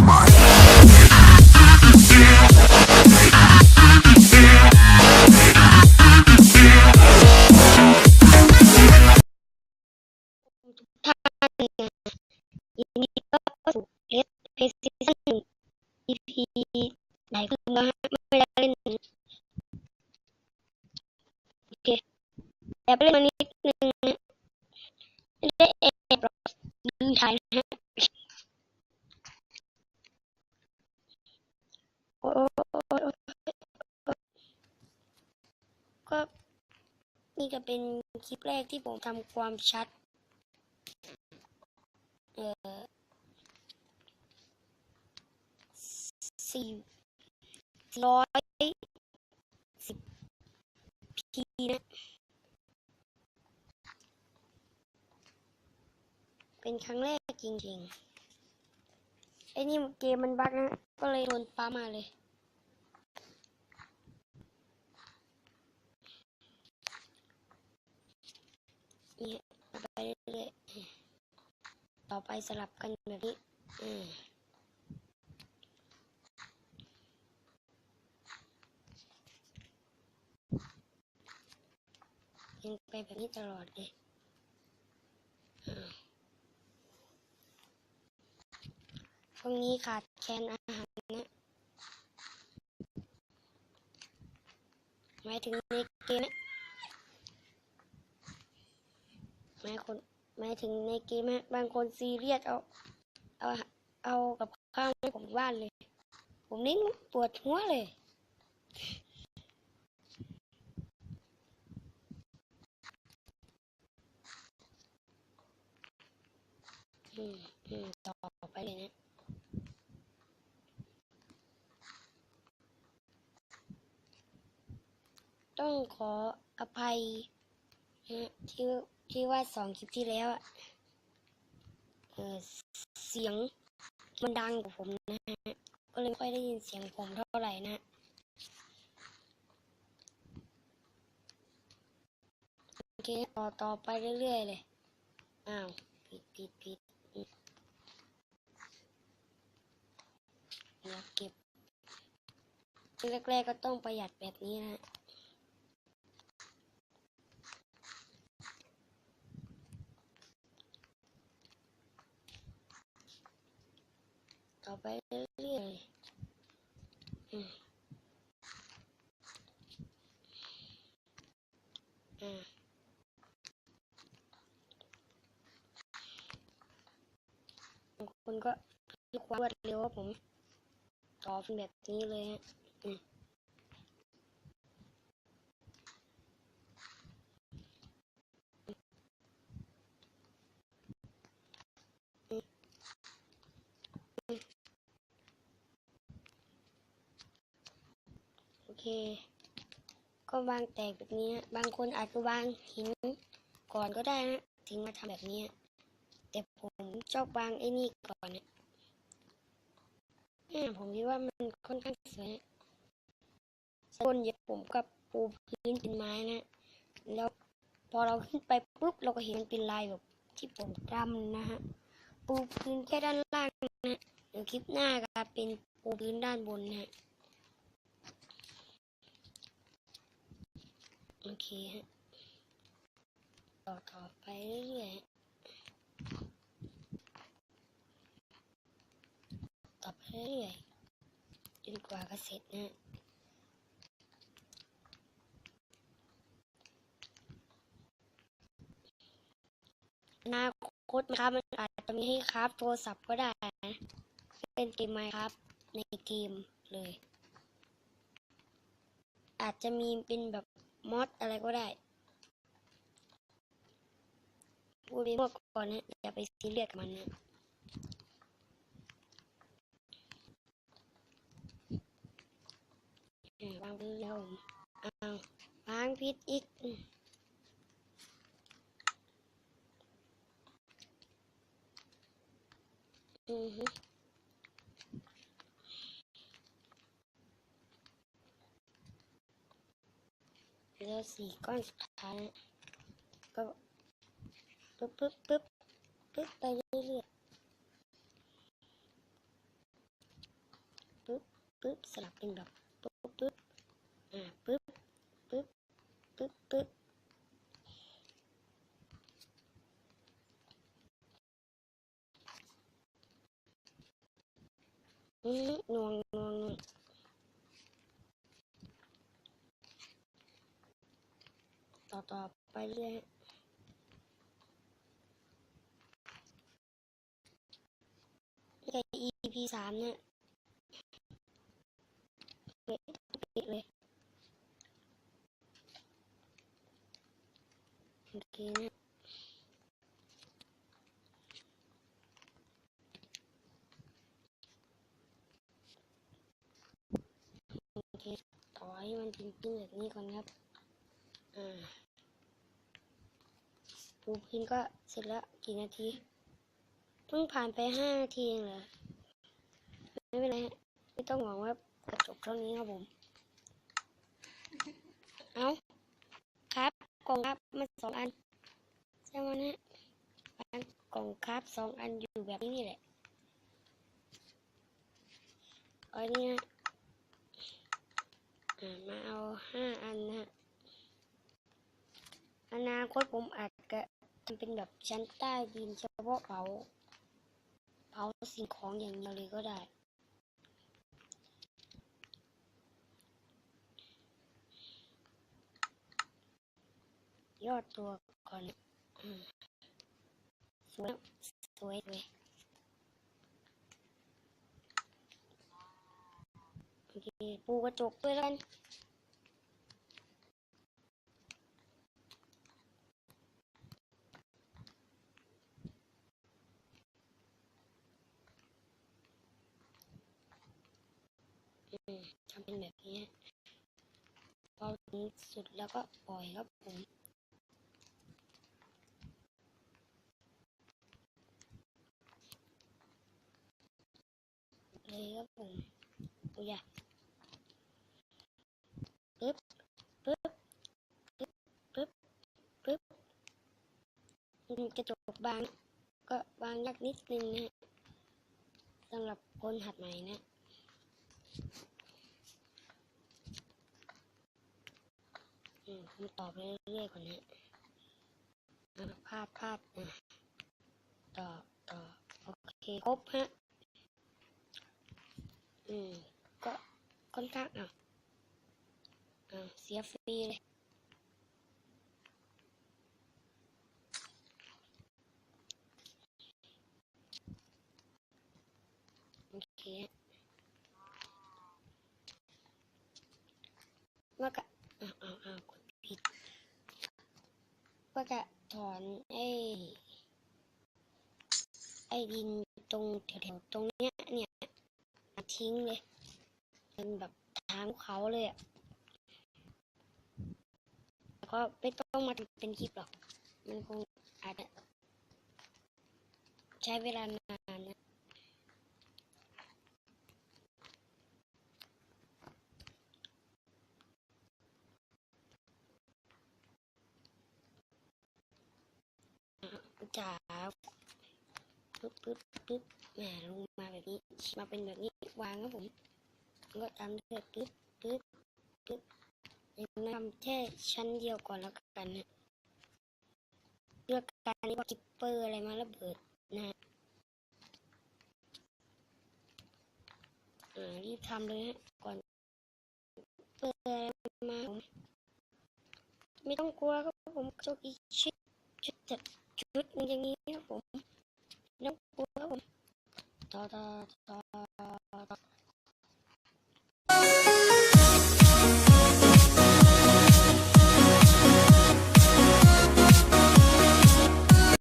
mine. ท่านยินดีต้อนรับสู่เลสเพย์ซีซั่นหนึ่ง EP ไหนคือนะฮะไม่ได้เล่นโอเคแอบเล่นมานิดนึงนะไม่ได้แอบหรอกลืมถ่ายนะฮะโอ้ ก็นี่จะเป็นคลิปแรกที่ผมทำความชัด เอ่อสี่ร้อยสิบพีนะ เป็นครั้งแรกจริงๆ ไอ้นี่เกมมันบั๊กนะ ก็เลยโดนปั๊มาเลย นี่ไปเรื่อยๆ ต่อไปสลับกันแบบนี้อืมยังไปแบบนี้ตลอดเลยอ่าช่ วงนี้ขาดแคลนอาหารนะ หมายถึงในเกมนะหมายคนหมายถึงในเกมฮะบางคนซีเรียสเอา เอาเอากับข้าวให้ผมบ้านเลย ผมนี่ปวดหัวเลยอืมอืมต่อไปเลยนะ ต้องขออภัยที่ที่ว่าสองคลิปที่แล้วเเสียงมันดังกว่าผมนะฮะ ก็เลยไม่ค่อยได้ยินเสียงผมเท่าไหร่นะโอเคต่อต่อไปเรื่อยๆเลย อ้าวผิดผิดผิดอืมเดี๋ยวเก็บแรกๆก็ต้องประหยัดแบบนี้นะ ต่อไปเรื่อยอืมบางคนก็มีความรวดเร็วว่าผม ต่อเป็นแบบนี้เลยฮะอืมโอเค ก็วางแตกแบบนี้ บางคนอาจจะวางหินก่อนก็ได้นะ ถึงมาทำแบบนี้ แต่ผมชอบวางไอ้นี่ก่อนนะเนี่ยผมคิดว่ามันค่อนข้างสวยนะส่วนใหญ่ผมกับปูพื้นเป็นไม้นะ แล้วพอเราขึ้นไปปุ๊บเราก็เห็นมันเป็นลายแบบที่ผมจำนะฮะ ปูพื้นแค่ด้านล่างนะเดี๋ยวคลิปหน้าก็เป็นปูพื้นด้านบนนะฮะ โอเคฮะ ต่อต่อไปเรื่อยๆต่อไปเรื่อยๆจนกว่าจะเสร็จนะฮะอนาคตนะครับมันอาจจะมีให้ครับโทรศัพท์ก็ได้นะ เป็นเกมไหมครับ ในเกมเลย อาจจะมีเป็นแบบ มอดอะไรก็ได้พูดไปหมดก่อนนะอย่าไปซีเรียสกับมันนะวางไปแล้วผมอ้าวางผิดอีกอืมอือฮึเหลือ สี่ก้อนสุดท้ายก็ปึ๊บปึ๊บปึ๊บปึ๊บไปเรื่อยปึ๊บปึ๊บสลับเป็นแบบปึ๊บปึ๊บอ่าปึ๊บปึ๊บปึ๊บปึ๊บอืมหน่วงนวงน่วง ต่อต่อไปเรื่อยนี่ก็ EP สามเนี่ยเป๊ะเป๊ะเลยโอเคนะโอเคต่อให้มันเป็นขึ้นแบบนี้ก่อนครับ ปูพื้นก็เสร็จแล้วกี่นาที เพิ่งผ่านไปห้านาทีเองเหรอ ไม่เป็นไร ไม่ต้องหวังว่ากระจกเท่านี้ครับผม เอาครับ กล่องครับมันสองอันใช่ไหมนะอันกล่องครับสองอันอยู่แบบนี้นี่แหละอันนี้นะมาเอาห้าอันนะฮะ อนาคตผมอาจจะทำเป็นแบบชั้นใต้ดินเฉพาะเผาเผาสิ่งของอย่างเดียวเลยก็ได้ ยอดตัวก่อนสวยสวยสวยโอเคปูกระจกด้วยแล้วกัน อืมทำเป็น แบบนี้พอถึงสุดแล้วก็ปล่อยครับผมเลยครับผมโอ้ยอะปึ๊บปึ๊บปึ๊บปึ๊บปึ๊บอืมกระจกบาง ก็บางยากนิดนึงนะฮะสำหรับคนหัดใหม่นะ อืมผมต่อไปเรื่อยๆก่อนนะอะพาพาดอะต่อต่อโอเคครบฮะอืมก็ค่อนข้างอะอ่าเสียฟรีเลยโอเคว่าก็อ้วอ้าวอ้าวกดผิด ก็จะถอนไอ้ไอ้ดินตรงแถวๆตรงเนี้ยเนี่ยทิ้งเลยเป็นแบบทางเขาเลยอะแล้วก็ไม่ต้องมาเป็นคลิปหรอก มันคงอาจจะใช้เวลานานนะ จ๋า ปึ๊บปึ๊บปึ๊บแหมลงมาแบบนี้ มาเป็นแบบนี้วางครับผมก็ตามด้วยปึ๊บปึ๊บปึ๊บยังทำแค่ชั้นเดียวก่อนแล้วกันนะเลือกการนี้ว่ากิปเปอร์อะไรมาระเบิดนะอ่ารีบทำเลยฮะก่อนเปิดอะไรมาผมไม่ต้องกลัวครับผมโชคอีชุดชุดจัดชุดมันอย่างนี้ครับผม ไม่ต้องกลั